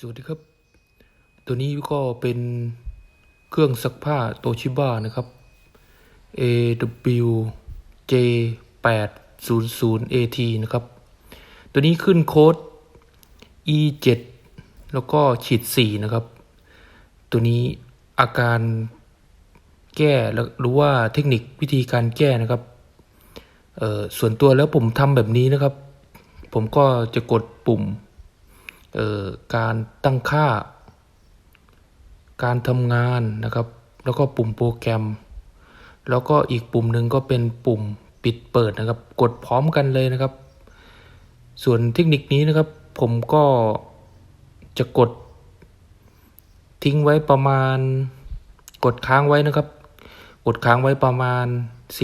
สวัสดีครับ ตัวนี้ก็เป็นเครื่องซักผ้าโตชิบ้านะครับ AW J 8 0 0 AT นะครับ ตัวนี้ขึ้นโค้ด E 7 แล้วก็ขีด 4 นะครับ ตัวนี้อาการแก้แล้วหรือว่าเทคนิควิธีการแก้นะครับเอ่อส่วนตัวแล้วผมทำแบบนี้นะครับ ผมก็จะกดปุ่ม การตั้งค่า การทำงานนะครับ แล้วก็ปุ่มโปรแกรม แล้วก็อีกปุ่มหนึ่งก็เป็นปุ่มปิดเปิดนะครับ กดพร้อมกันเลยนะครับ ส่วนเทคนิคนี้นะครับ ผมก็จะกดทิ้งไว้ประมาณ กดค้างไว้นะครับ กดค้างไว้ประมาณ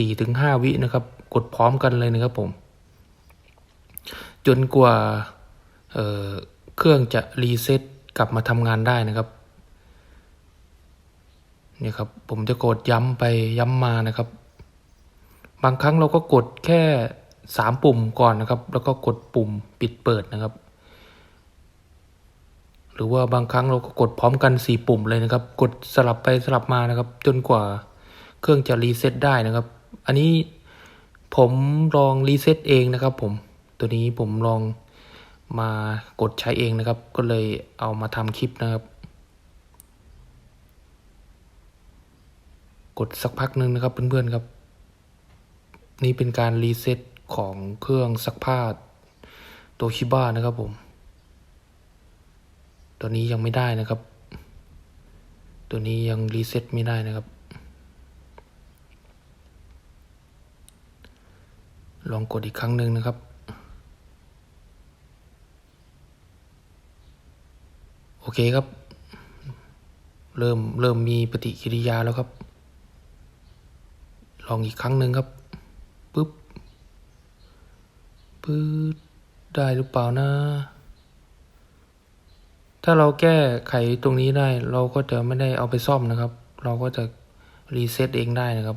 4-5 วินะครับ กดพร้อมกันเลยนะครับผม จนกว่า เครื่องจะรีเซ็ตกลับมาทำงานได้นะครับเนี่ยครับผมจะกดย้ำไปย้ำมานะครับ บางครั้งเราก็กดแค่สามปุ่มก่อนนะครับ แล้วก็กดปุ่มปิดเปิดนะครับ หรือว่าบางครั้งเราก็กดพร้อมกันสี่ปุ่มเลยนะครับ กดสลับไปสลับมานะครับ จนกว่าเครื่องจะรีเซ็ตได้นะครับ อันนี้ผมลองรีเซ็ตเองนะครับผมตัวนี้ผมลอง มากดใช้เองนะครับ ก็เลยเอามาทำคลิปนะครับ กดสักพักหนึ่งนะครับ เพื่อนๆครับ นี่เป็นการรีเซ็ตของเครื่องซักผ้าโตชิบ้านะครับผม ตัวนี้ยังไม่ได้นะครับ ตัวนี้ยังรีเซ็ตไม่ได้นะครับ ลองกดอีกครั้งหนึ่งนะครับ โอ เคครับ เริ่มเริ่มมีปฏิกิริยาแล้วครับ ลองอีกครั้งหนึ่งครับปึ๊บปึ๊ดได้หรือเปล่านะ ถ้าเราแก้ไขตรงนี้ได้ เราก็จะไม่ได้เอาไปซ่อมนะครับ เราก็จะรีเซ็ตเองได้นะครับ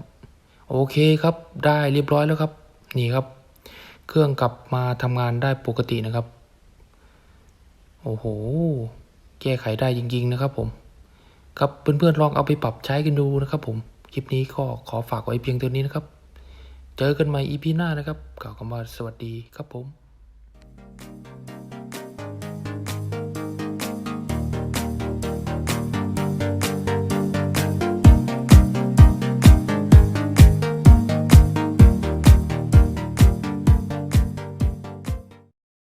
โอเคครับได้เรียบร้อยแล้วครับ นี่ครับ เครื่องกลับมาทำงานได้ปกตินะครับ โอ้โห ก้ไขได้จริง ๆ นะครับผมครับเพื่อนๆลองเอาไปปรับใช้กันดูนะครับ ผมคลิปนี้ก็ขอฝากไว้เพียงเท่านี้นะครับ เจอกันใหม่ EP หน้านะครับกล่าวคำว่าสวัสดีครับผม